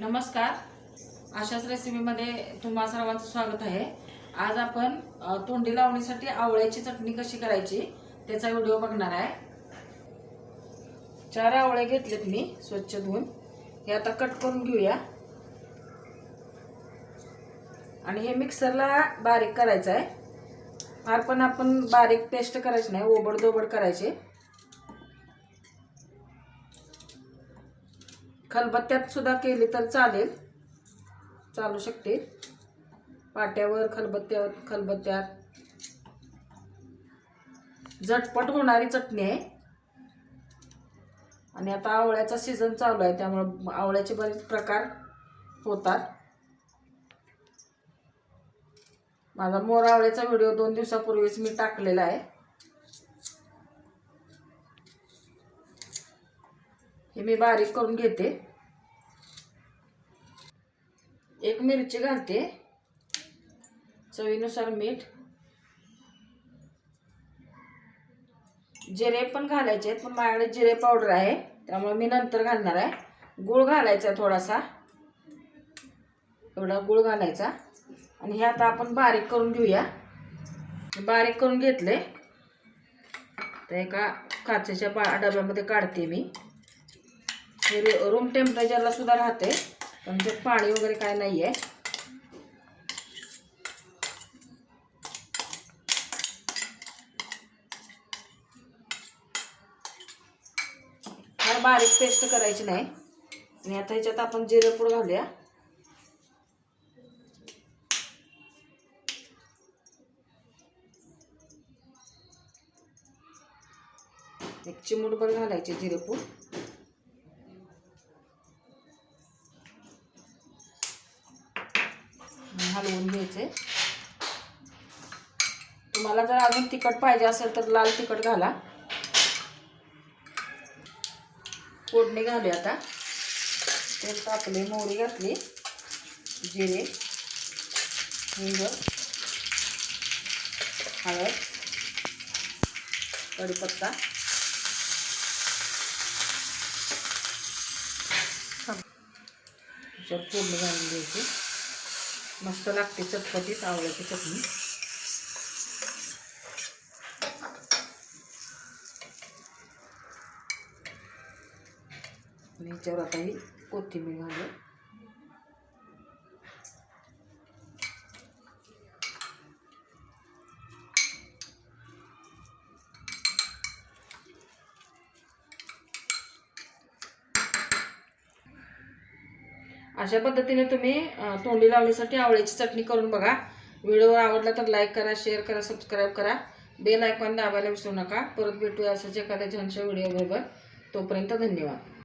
नमस्कार. अशाच रेसिपीमध्ये तुम्हा सर्वांचं स्वागत आहे. आज आपण तोंडी लावणीसाठी आवळ्याची चटणी कशी करायची त्याचा व्हिडिओ बघणार आहे. चार आवळे घेतलेत मी स्वच्छ धुवून. हे आता कट करून घेऊया. आणि हे मिक्सरला बारीक करायचं आहे फार पण आपण बारीक पेस्ट करायची नाही ओबड दोबड करायचे. खलबत्त्यात सुद्धा केली तर चालेल. चालू शकते. पाट्यावर खलबत्त्यावर खलबत्त्यात. झटपट होणारी चटणी आहे. आणि आता आवळ्याचा सीझन चालू आहे त्यामुळे आवळ्याचे बरेच प्रकार होतात. माझा मोर आवळ्याचा व्हिडिओ दोन दिवसापूर्वीच मी टाकलेला आहे. हे मी बारीक करून घेते. एक मिरची घालते. चवीनुसार मीठ. जिरे पण घालायचे आहेत पण माझ्याकडे जिरे पावडर आहे त्यामुळे मी नंतर घालणार आहे. गूळ घालायचा आहे थोडासा. एवढा गूळ घालायचा. आणि हे आता आपण बारीक करून घेऊया. बारीक करून घेतले. तर एका काचेच्या बा डब्यामध्ये काढते मी. हे रूम टेम्परेचरला सुद्धा राहते पण ते पाणी वगैरे काय नाही आहे फार बारीक पेस्ट करायची नाही. आणि आता ह्याच्यात आपण जिरेपूड घालूया. एक चिमूटभर घालायचे जिरेपूड हलवून घ्यायचे तुम्हाला जर अजून तिखट पाहिजे असेल तर लाल तिखट घाला. फोडणी घालूया आता. ते तापले मोहरी घातली जिरे हिंग हळद कढीपत्ता. फोडणी घालून द्यायची मस्त लागते चटपटीत आवळ्याची चटणी. आणि याच्यावर आता ही कोथिंबीर घालू अशा पद्धतीने तुम्ही तोंडी लावण्यासाठी आवळ्याची चटणी करून बघा. व्हिडिओ आवडला तर लाईक करा शेअर करा सबस्क्राईब करा. बेल आयकॉन दाबायला विसरू नका. परत भेटूया असाच एखाद्या छानशा व्हिडिओबरोबर तोपर्यंत धन्यवाद.